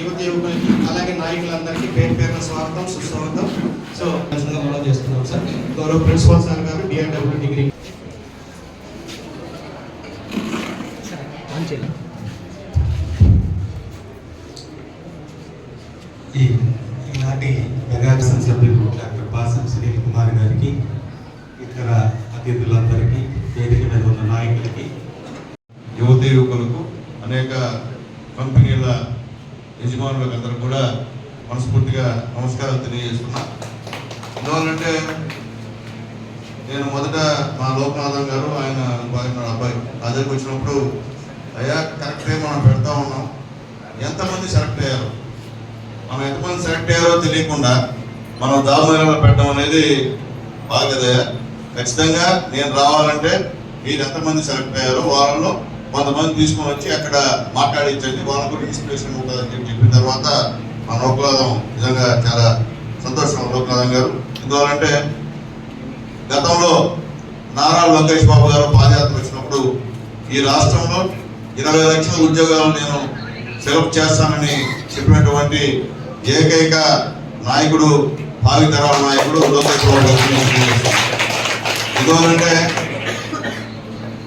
యువత యువకులకి అలాగే నాయకులందరికీ పేరు పేరున స్వాగతం సుస్వాగతం. సో మనం చేస్తున్నాం సార్. గౌరవ ప్రిన్సిపల్ సార్ గారు డిఆర్డబ్ల్యూ డిగ్రీ. ఈ ఈనాటి మెగాక్షన్ సభ్యులు డాక్టర్ బాసం సునీల్ కుమార్ గారికి ఇతర అతిథులందరికీ వేదిక మీద ఉన్న నాయకులకి యువత యువకులకు అనేక కంపెనీల యజమానులకు అందరూ కూడా మనస్ఫూర్తిగా నమస్కారాలు తెలియజేస్తున్నాను. ఎందువల్లంటే నేను మొదట మా లోకనాథం గారు ఆయన ఆయన అబ్బాయి నా దగ్గరికి వచ్చినప్పుడు అయ్యా కరెక్టే మనం పెడతా ఉన్నాం. ఎంతమంది సెలెక్ట్ అయ్యారు? మనం ఎంతమంది సెలెక్ట్ అయ్యారో తెలియకుండా మనం దామేళలో పెట్టడం అనేది బాగదయ్యా ఖచ్చితంగా నేను రావాలంటే మీరు ఎంతమంది సెలెక్ట్ అయ్యారో వాళ్ళలో కొంతమంది తీసుకొని వచ్చి అక్కడ మాట్లాడించండి వాళ్ళకు కూడా ఇన్స్పిరేషన్ ఉంటుందని చెప్పి చెప్పిన తర్వాత మా లోకలాదం నిజంగా చాలా సంతోషం. లోకలాదం గారు ఎందువల్లంటే గతంలో నారా లోకేష్ బాబు గారు పాదయాత్ర వచ్చినప్పుడు ఈ రాష్ట్రంలో ఇరవై లక్షల ఉద్యోగాలు నేను సెలవు చేస్తానని చెప్పినటువంటి ఏకైక నాయకుడు భావితరాల నాయకుడు లోకేష్ బాబు గారు ఎందువల్లంటే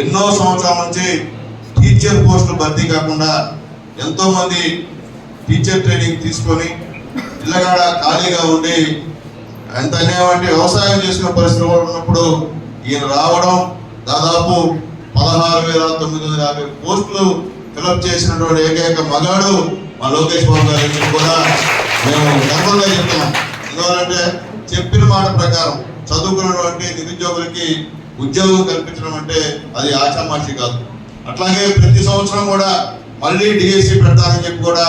ఎన్నో సంవత్సరాల నుంచి టీచర్ పోస్టులు భర్తీ కాకుండా ఎంతోమంది టీచర్ ట్రైనింగ్ తీసుకొని పిల్లగాడ ఖాళీగా ఉండి ఎంత అనేవంటి వ్యవసాయం చేసుకునే పరిస్థితులు కూడా ఉన్నప్పుడు ఈయన రావడం దాదాపు పదహారు వేల తొమ్మిది వందల యాభై పోస్టులు ఫిలప్ చేసినటువంటి ఏకైక మగాడు మా లోకేష్ బాబు గారు కూడా మేము గర్వంగా చెప్తున్నాం. ఎందువల్లంటే చెప్పిన మాట ప్రకారం చదువుకున్నటువంటి నిరుద్యోగులకి ఉద్యోగం కల్పించడం అంటే అది ఆచామాషి కాదు. అట్లాగే ప్రతి సంవత్సరం కూడా మళ్ళీ డిఎస్సి పెడతానని చెప్పి కూడా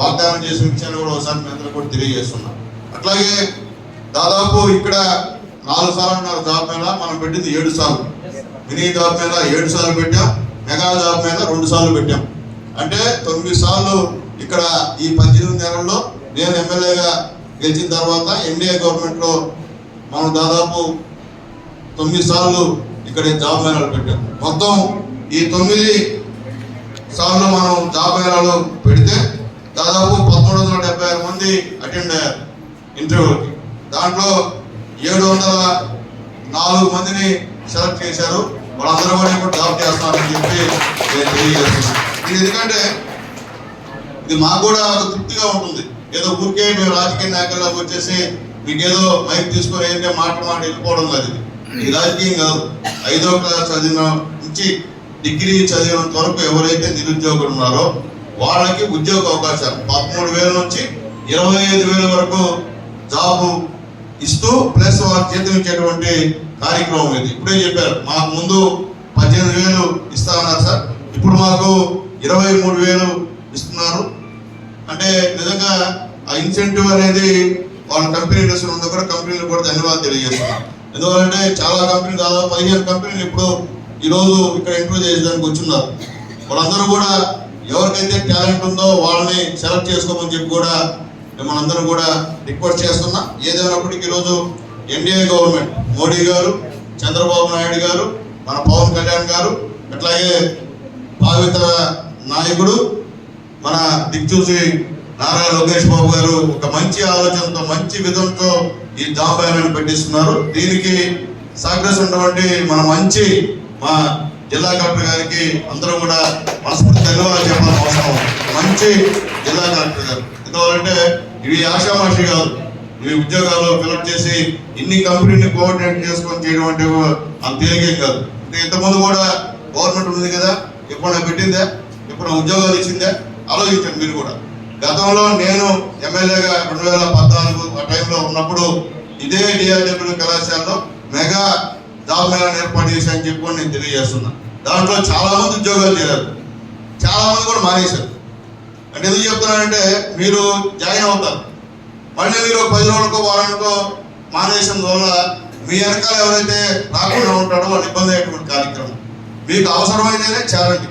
వాగ్దానం చేసిన విషయాన్ని కూడా ఒకసారి మీ అందరూ కూడా తెలియజేస్తున్నాం. అట్లాగే దాదాపు ఇక్కడ నాలుగు సార్లు ఉన్నారు జాబ్ మీద మనం పెట్టింది ఏడు సార్లు. మినీ జాబ్ మీద ఏడు సార్లు పెట్టాం. మెగా జాబ్ మీద రెండు సార్లు పెట్టాం. అంటే తొమ్మిది సార్లు ఇక్కడ ఈ పద్దెనిమిది నెలల్లో నేను ఎమ్మెల్యేగా గెలిచిన తర్వాత ఎన్డీఏ గవర్నమెంట్లో మనం దాదాపు తొమ్మిది సార్లు ఇక్కడ జాబ్ మేళాలు పెట్టాం. మొత్తం ఈ తొమ్మిది సార్లు మనం జాబ్ మేళాలు పెడితే దాదాపు పదమూడు వందల డెబ్బై ఆరు మంది అటెండ్ అయ్యారు. ఇంటర్వ్యూకి దాంట్లో ఏడు వందల నాలుగు మందిని సెలెక్ట్ చేశారు. వాళ్ళందరూ కూడా ఇప్పుడు జాబ్ చేస్తామని చెప్పి నేను తెలియజేస్తున్నాను. ఇది ఎందుకంటే ఇది మాకు కూడా ఒక తృప్తిగా ఉంటుంది. ఏదో ఊరికే మేము రాజకీయ నాయకులకు వచ్చేసి మీకేదో మైక్ తీసుకొని ఏంటంటే మాట మాట వెళ్ళిపోవడం కాదు ఇది. ఈ రాజకీయం కాదు. ఐదో క్లాస్ చదివిన నుంచి డిగ్రీ చదివినంత వరకు ఎవరైతే నిరుద్యోగులు ఉన్నారో వాళ్ళకి ఉద్యోగ అవకాశాలు పదమూడు వేల నుంచి ఇరవై ఐదు వేల వరకు జాబు ఇస్తూ ప్లస్ వారి జీతం ఇచ్చేటువంటి కార్యక్రమం ఇది. ఇప్పుడే చెప్పారు మాకు ముందు పద్దెనిమిది వేలు ఇస్తా ఉన్నారు సార్. ఇప్పుడు మాకు ఇరవై మూడు వేలు ఇస్తున్నారు. అంటే నిజంగా ఆ ఇన్సెంటివ్ అనేది వాళ్ళ కంపెనీ ఇండస్ట్రీ ఉందో కూడా కంపెనీలు కూడా ధన్యవాదాలు తెలియజేస్తున్నారు ఎందుకంటే చాలా కంపెనీలు దాదాపు పదిహేను కంపెనీలు ఇప్పుడు ఈరోజు ఇక్కడ ఇంటర్వ్యూ చేయడానికి వచ్చున్నారు. వాళ్ళందరూ కూడా ఎవరికైతే టాలెంట్ ఉందో వాళ్ళని సెలెక్ట్ చేసుకోమని చెప్పి కూడా మనందరం కూడా రిక్వెస్ట్ చేస్తున్నా. ఏదైనప్పటికీ ఈరోజు ఎన్డీఏ గవర్నమెంట్ మోడీ గారు చంద్రబాబు నాయుడు గారు మన పవన్ కళ్యాణ్ గారు అట్లాగే భావితర నాయకుడు మన దిక్చూసి నారా లోకేష్ బాబు గారు ఒక మంచి ఆలోచనతో మంచి విధంతో ఈ జాబ్ మేళాన్ని పెట్టిస్తున్నారు. దీనికి సహకరిస్తున్నటువంటి మన మంచి మా జిల్లా కలెక్టర్ గారికి అందరూ కూడా మనస్ఫూర్తి ధన్యవాదాలు చెప్పాల్సిన అవసరం మంచి జిల్లా కలెక్టర్ గారు. ఎందుకంటే ఇవి ఆశామాషి కాదు ఇవి ఉద్యోగాలు ఫిలప్ చేసి ఇన్ని కంపెనీని కోఆర్డినేట్ చేసుకొని చేయడం అంటే అంత తేలికేం కాదు. అంటే ఇంతకుముందు కూడా గవర్నమెంట్ ఉంది కదా ఎప్పుడైనా పెట్టిందా? ఎప్పుడైనా ఉద్యోగాలు ఇచ్చిందా? ఆలోచించండి మీరు కూడా. గతంలో నేను ఎమ్మెల్యేగా రెండు వేల పద్నాలుగు ఆ టైంలో ఉన్నప్పుడు ఇదే డిఆర్డబ్ల్యూ కళాశాలలో మెగా జాబ్ మేళాను ఏర్పాటు చేశాయని చెప్పి నేను తెలియజేస్తున్నా. దాంట్లో చాలామంది ఉద్యోగాలు చేరారు. చాలామంది కూడా మానేశారు. అంటే ఎందుకు చెప్తున్నానంటే మీరు జాయిన్ అవుతారు. మళ్ళీ మీరు పది రోజులకో వారానికో మానేసిన వల్ల మీ వెనకాల ఎవరైతే రాకుండా ఉంటాడో వాళ్ళు ఇబ్బంది అయ్యేటువంటి కార్యక్రమం. మీకు అవసరమైతేనే చేరండి.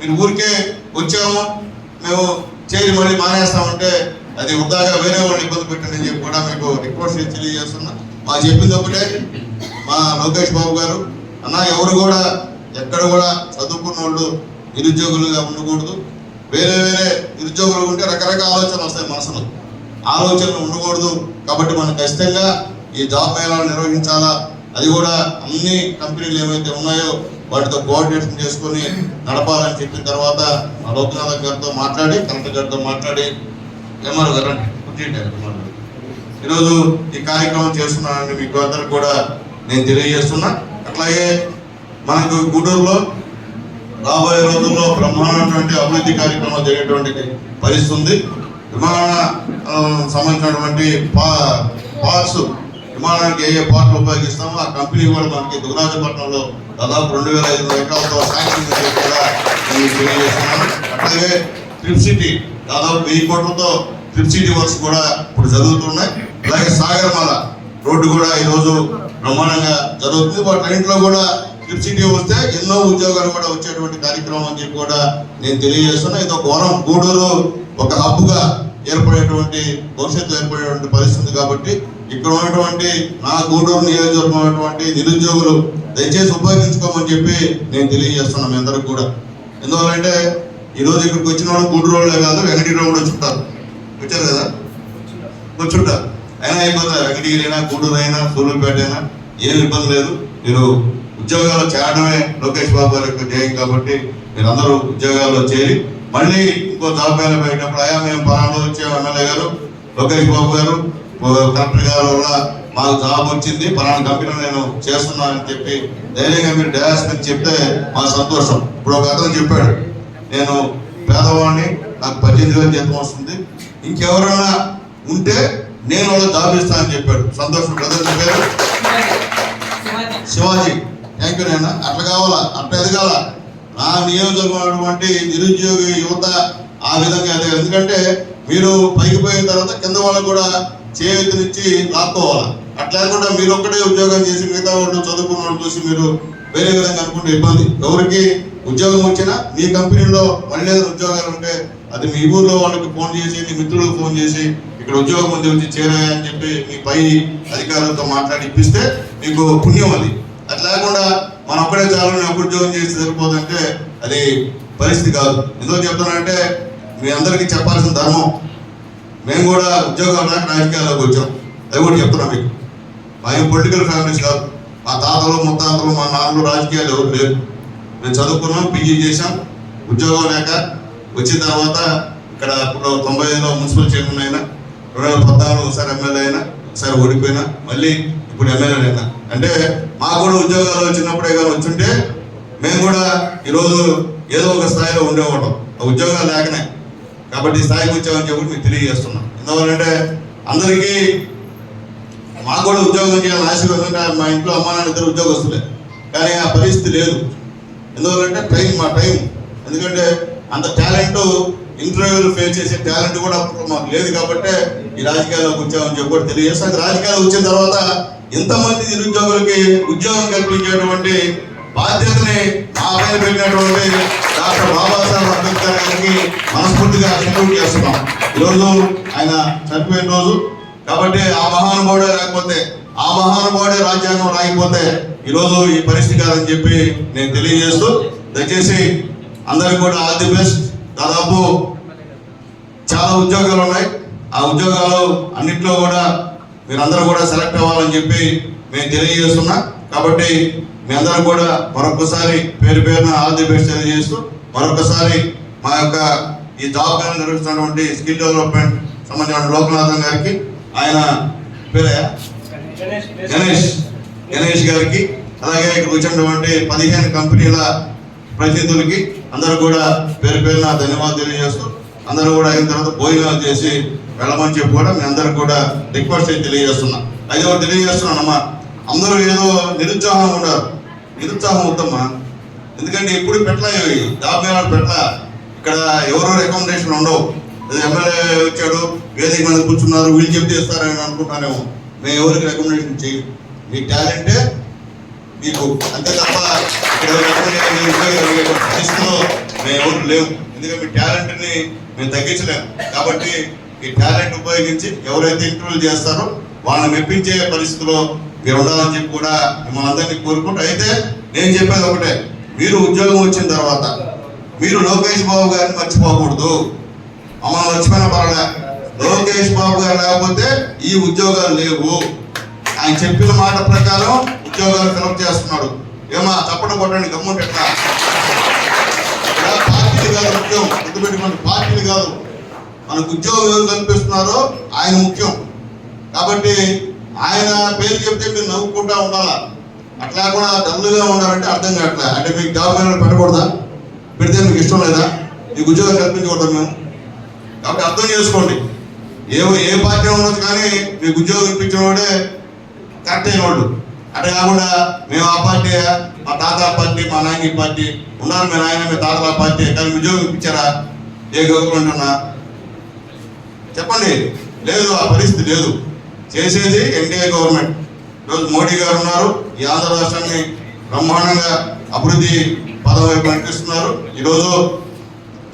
మీరు ఊరికే వచ్చాము మేము చేరి మళ్ళీ మానేస్తామంటే అది వృధాగా వేరే వాళ్ళని ఇబ్బంది పెట్టండి అని చెప్పి కూడా మీకు రిక్వెస్ట్ తెలియజేస్తున్నా. మాకు చెప్పింది ఒకటే మా లోకేష్ బాబు గారు. అన్న ఎవరు కూడా ఎక్కడ కూడా చదువుకున్న వాళ్ళు నిరుద్యోగులుగా ఉండకూడదు. వేరే వేరే నిరుద్యోగులు ఉంటే రకరకాల ఆలోచనలు వస్తాయి మనసులో. ఆలోచనలు ఉండకూడదు కాబట్టి మనం ఖచ్చితంగా ఈ జాబ్ మేళాలు నిర్వహించాలా? అది కూడా అన్ని కంపెనీలు ఏవైతే ఉన్నాయో వాటితో కోఆర్డినేషన్ చేసుకొని నడపాలని చెప్పిన తర్వాత మా లోకనాథ్ గారితో మాట్లాడి కలెక్టర్ గారితో మాట్లాడి ఎంఆర్ గారు? అంటే ఈరోజు ఈ కార్యక్రమం చేస్తున్నానండి మీకు అందరికి కూడా నేను తెలియజేస్తున్నా. అట్లాగే మనకు గూడూరులో రాబోయే రోజుల్లో బ్రహ్మాండమైనటువంటి అభివృద్ధి కార్యక్రమం జరిగేటువంటి పరిస్థితి ఉంది విమాన సంబంధించినటువంటి పా పార్ట్స్ విమానానికి ఏ ఏ పార్ట్లు ఉపయోగిస్తామో ఆ కంపెనీ కూడా మనకి దుగరాజపట్నంలో దాదాపు రెండు వేల ఐదు వందల ఎకరాలతో శాంక్షన్ కూడా నేను తెలియజేస్తున్నాను. అట్లాగే ట్రిప్ సిటీ దాదాపు వెయ్యి కోట్లతో ట్రిప్ సిటీ వర్క్స్ కూడా ఇప్పుడు జరుగుతున్నాయి. అలాగే సాగరమాల రోడ్డు కూడా ఈరోజు బ్రహ్మాండంగా జరుగుతుంది. వాటిలో కూడా ట్రిప్ సిటీ వస్తే ఎన్నో ఉద్యోగాలు కూడా వచ్చేటువంటి కార్యక్రమం అని చెప్పి కూడా నేను తెలియజేస్తున్నా. ఇది ఒక వనం గూడూరు ఒక హబ్బుగా ఏర్పడేటువంటి భవిష్యత్తు ఏర్పడేటువంటి పరిస్థితి కాబట్టి ఇక్కడ ఉన్నటువంటి నా గూడూరు నియోజకవర్గం ఉన్నటువంటి నిరుద్యోగులు దయచేసి ఉపయోగించుకోమని చెప్పి నేను తెలియజేస్తున్నాను మీ అందరికి కూడా. ఎందువల్లంటే ఈ రోజు ఇక్కడికి వచ్చిన వాళ్ళు గూడూరు వాళ్ళే కాదు వెంకటగిరి కూడా వచ్చుంటారు. వచ్చారు కదా? కూర్చుంటారు అయినా అయిపోతుంది. లేదు అయినా గూడూరు అయినా సూలూరుపేట అయినా ఏం ఇబ్బంది లేదు. మీరు ఉద్యోగాలు చేరడమే లోకేష్ బాబు గారి యొక్క ధ్యేయం కాబట్టి మీరు అందరూ ఉద్యోగాల్లో చేరి మళ్ళీ ఇంకో జాబ్ పెట్టినప్పుడు అయా మేము పలానా వచ్చే ఎమ్మెల్యే గారు లోకేష్ బాబు గారు కలెక్టర్ గారు వల్ల మాకు జాబ్ వచ్చింది పలానా కంపెనీలో నేను చేస్తున్నానని చెప్పి ధైర్యంగా మీరు డయాస్ అని చెప్తే మా సంతోషం. ఇప్పుడు ఒక అతను చెప్పాడు నేను పేదవాడిని నాకు పద్దెనిమిది వేలు జీతం వస్తుంది. ఇంకెవరైనా ఉంటే నేను వాళ్ళ జాబ్ ఇస్తానని చెప్పాడు. సంతోషం బ్రదర్ చెప్పారు శివాజీ. థ్యాంక్ యూ నాయన. అట్లా కావాలా? అట్లా ఎదగాల నా నియోజకవర్గం అంటే నిరుద్యోగి యువత ఆ విధంగా ఎదగాలి ఎందుకంటే మీరు పైకి పోయిన తర్వాత కింద వాళ్ళకు కూడా చేతినిచ్చి లాక్కోవాలి? అట్లా లేకుండా మీరు ఒక్కటే ఉద్యోగం చేసి మిగతా వాళ్ళు చదువుకున్న వాళ్ళు చూసి మీరు వేరే విధంగా అనుకుంటే ఇబ్బంది. ఎవరికి ఉద్యోగం వచ్చినా మీ కంపెనీలో మళ్ళీ ఉద్యోగాలు ఉంటే అది మీ ఊర్లో వాళ్ళకి ఫోన్ చేసి మీ మిత్రులకు ఫోన్ చేసి ఇక్కడ ఉద్యోగం ఉంది వచ్చి చేరాయని చెప్పి మీ పై అధికారులతో మాట్లాడి ఇప్పిస్తే మీకు పుణ్యం అది. అట్లా లేకుండా మనం ఒక్కడే చాలు నేను ఉద్యోగం చేసి సరిపోదంటే అది పరిస్థితి కాదు. ఎందుకు చెప్తున్నానంటే మీ అందరికీ చెప్పాల్సిన ధర్మం. మేము కూడా ఉద్యోగాలు రాక రాజకీయాల్లోకి వచ్చాం. అది కూడా చెప్తున్నాం మీకు. మేము పొలిటికల్ ఫ్యామిలీస్ కాదు. మా తాతలు ముత్తాతలు మా నాన్నలు రాజకీయాలు ఎవరు లేరు. మేము చదువుకున్నాం పీజీ చేసాం ఉద్యోగం లేక వచ్చిన తర్వాత ఇక్కడ ఇప్పుడు తొంభై ఐదులో మున్సిపల్ చైర్మన్ అయినా రెండు వేల పద్నాలుగు ఒకసారి ఎమ్మెల్యే అయినా ఒకసారి ఓడిపోయినా మళ్ళీ ఇప్పుడు ఎమ్మెల్యే అయినా. అంటే మాకు కూడా ఉద్యోగాలు వచ్చినప్పుడే కానీ వచ్చుంటే మేము కూడా ఈరోజు ఏదో ఒక స్థాయిలో ఉండేవాళ్ళం. ఆ ఉద్యోగాలు లేకనే. కాబట్టి ఈ స్థాయికి వచ్చామని చెప్పి మీకు తెలియజేస్తున్నాం. ఎందువల్లంటే అందరికీ మాకు కూడా ఉద్యోగం చేయాలని ఆశ మా ఇంట్లో అమ్మా నాన్న ఇద్దరు ఉద్యోగస్తులే. కానీ ఆ పరిస్థితి లేదు. ఎందువల్లంటే టైం మా టైం. ఎందుకంటే అంత టాలెంట్ ఇంటర్వ్యూలు ఫేస్ చేసే టాలెంట్ కూడా అప్పుడు మాకు లేదు కాబట్టి ఈ రాజకీయాల్లోకి వచ్చామని చెప్పి కూడా తెలియజేస్తాం. రాజకీయాలు వచ్చిన తర్వాత ఇంతమంది నిరుద్యోగులకి ఉద్యోగం కల్పించేటువంటి బాధ్యతని మా పైన పెట్టినటువంటి డాక్టర్ బాబాసాహెబ్ అంబేద్కర్ గారికి మనస్ఫూర్తిగా సెల్యూట్ చేస్తున్నాం. ఈరోజు ఆయన చనిపోయిన రోజు. కాబట్టి ఆ మహానుభావుడే లేకపోతే ఆ మహానుభావుడే రాజ్యాంగం రాకపోతే ఈరోజు ఈ పరిస్థితి కాదని చెప్పి నేను తెలియజేస్తూ దయచేసి అందరికి కూడా ఆల్ ది బెస్ట్. దాదాపు చాలా ఉద్యోగాలు ఉన్నాయి. ఆ ఉద్యోగాలు అన్నింటిలో కూడా మీరందరూ కూడా సెలెక్ట్ అవ్వాలని చెప్పి మేము తెలియజేస్తున్నా. కాబట్టి మీ అందరూ కూడా మరొకసారి పేరు పేరున ఆల్ ది బెస్ట్ తెలియజేస్తూ మరొకసారి మా యొక్క ఈ జాబ్ మేళ నిర్వహిస్తున్నటువంటి స్కిల్ డెవలప్మెంట్ సంబంధించిన లోకనాథన్ గారికి ఆయన పేరే గణేష్. గణేష్ గారికి అలాగే ఇక్కడ వచ్చినటువంటి పదిహేను కంపెనీల ప్రతినిధులకి అందరూ కూడా పేరు పేరున ధన్యవాదాలు తెలియజేస్తూ అందరూ కూడా అయిన తర్వాత భోజనాలు చేసి వెళ్ళమని చెప్పి కూడా మీ అందరూ కూడా రిక్వెస్ట్ అయితే తెలియజేస్తున్నా. అయితే ఒకటి తెలియజేస్తున్నానమ్మా అందరూ ఏదో నిరుత్సాహం ఉన్నారు. నిరుత్సాహం వద్దమ్మా. ఎందుకంటే ఇప్పుడు పెట్టలేదు జాబ్ మేళాలు పెట్టలా. ఇక్కడ ఎవరు రికమెండేషన్ ఉండవు. ఎమ్మెల్యే వచ్చాడు వేదిక మీద కూర్చున్నారు వీళ్ళు చెప్తే ఇస్తారని అనుకుంటానేమో. మేము ఎవరికి రికమెండేషన్ చేయం మీ టాలెంటే మీకు అంతే తప్ప ఇక్కడ మేము ఎవరు లేవు. ఎందుకంటే మీ టాలెంట్ని మేము తగ్గించలేము కాబట్టి ఈ టాలెంట్ ఉపయోగించి ఎవరైతే ఇంటర్వ్యూలు చేస్తారో వాళ్ళని మెప్పించే పరిస్థితిలో మీరు ఉండాలని చెప్పి కూడా మిమ్మల్ని అందరినీ కోరుకుంటూ అయితే నేను చెప్పేది ఒకటే. మీరు ఉద్యోగం వచ్చిన తర్వాత మీరు లోకేష్ బాబు గారిని మర్చిపోకూడదు. మమ్మల్ని మర్చిపోయిన పర్వాలే. లోకేష్ బాబు గారు లేకపోతే ఈ ఉద్యోగాలు లేవు. ఆయన చెప్పిన మాట ప్రకారం ఉద్యోగాలు ఫిలప్ చేస్తున్నాడు. ఏమా తప్పడం పట్టండి గమ్ముంటే ఎట్లా పార్టీలు కాదు ముఖ్యం గుర్తుపెట్టుకోండి పార్టీలు కాదు. మనకు ఉద్యోగం ఎవరు కనిపిస్తున్నారో ఆయన ముఖ్యం. కాబట్టి ఆయన పేరు చెప్తే మీరు నవ్వుకుంటా ఉండాలా? అట్లా కూడా డల్లుగా ఉండాలంటే అర్థం కావట్లే. అంటే మీకు జాబ్ మీద పెట్టకూడదా? పెడితే మీకు ఇష్టం లేదా? మీకు ఉద్యోగం కల్పించకూడదు మేము? కాబట్టి అర్థం చేసుకోండి. ఏ ఏ పార్టీ ఉండదు కానీ మీకు ఉద్యోగం ఇప్పించిన వాడే కరెక్ట్ అయిన వాళ్ళు అట్లా కాకుండా మేము ఆ పార్టీ మా తాత పార్టీ మా నాయన పార్టీ ఉన్నారు మీ నాయన మీ తాతల పార్టీ కానీ ఉద్యోగం ఇప్పించారా? ఏ గవర్నమెంట్ చెప్పండి. లేదు ఆ పరిస్థితి లేదు. చేసేది ఎన్డీఏ గవర్నమెంట్. ఈరోజు మోడీ గారు ఉన్నారు ఈ ఆంధ్ర రాష్ట్రాన్ని బ్రహ్మాండంగా అభివృద్ధి పదం వైపు నడిపిస్తున్నారు ఈరోజు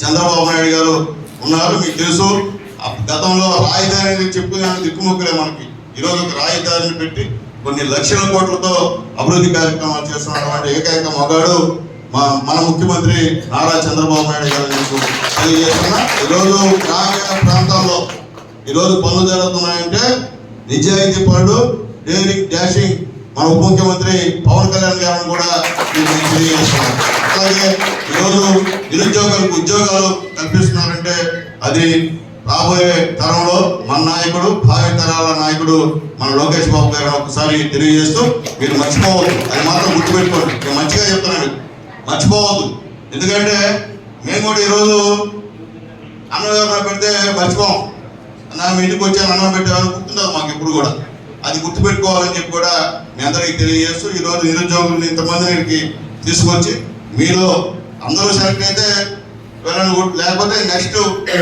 చంద్రబాబు నాయుడు గారు ఉన్నారు మీకు తెలుసు. ఆ గతంలో రాజధాని చెప్పుకునే దిక్కుముక్కలే మనకి. ఈరోజు ఒక రాజధానిని పెట్టి కొన్ని లక్షల కోట్లతో అభివృద్ధి కార్యక్రమాలు చేస్తున్నటువంటి ఏకైక మగాడు మా మన ముఖ్యమంత్రి నారా చంద్రబాబు నాయుడు గారు మీకు తెలియజేస్తున్నా. ఈరోజు గ్రామీణ ప్రాంతాల్లో ఈరోజు పనులు జరుగుతున్నాయంటే నిజాయితీ పనులు డేరింగ్ డాషింగ్ మన ఉప ముఖ్యమంత్రి పవన్ కళ్యాణ్ గారిని కూడా మీకు తెలియజేస్తున్నాను. అలాగే ఈరోజు నిరుద్యోగులకు ఉద్యోగాలు కల్పిస్తున్నారంటే అది రాబోయే తరంలో మన నాయకుడు భావి తరాల నాయకుడు మన లోకేష్ బాబు గారు ఒకసారి తెలియజేస్తూ మీరు మర్చిపోవద్దు. అది మాత్రం గుర్తుపెట్టుకోండి. నేను మంచిగా చెప్తున్నాను. మర్చిపోవద్దు. ఎందుకంటే మేము కూడా ఈరోజు అన్నం పెడితే మర్చిపోం. అన్న మీ ఇంటికి వచ్చాను అన్నం పెట్టామని గుర్తుండదు మాకు ఇప్పుడు కూడా. అది గుర్తుపెట్టుకోవాలని చెప్పి కూడా మీ అందరికీ తెలియజేస్తూ ఈరోజు నిరుద్యోగులు ఇంతమందికి తీసుకొచ్చి మీరు అందరూ సెలెక్ట్ అయితే లేకపోతే నెక్స్ట్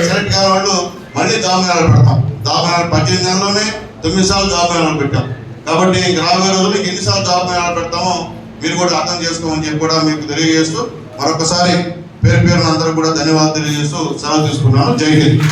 సెలెక్ట్ కాని వాళ్ళు మళ్ళీ దామనాలు పెడతాం. దామనాలు పద్దెనిమిది నెలలోనే తొమ్మిది సార్లు దామనాలు పెట్టాం. కాబట్టి రాబోయే రోజులు ఎన్నిసార్లు దామనాలు పెడతామో మీరు కూడా అర్థం చేసుకోమని చెప్పి కూడా మీకు తెలియజేస్తూ మరొకసారి పేరు పేరున అందరూ కూడా ధన్యవాదాలు తెలియజేస్తూ సెలవు తీసుకున్నాను. జై హింద్.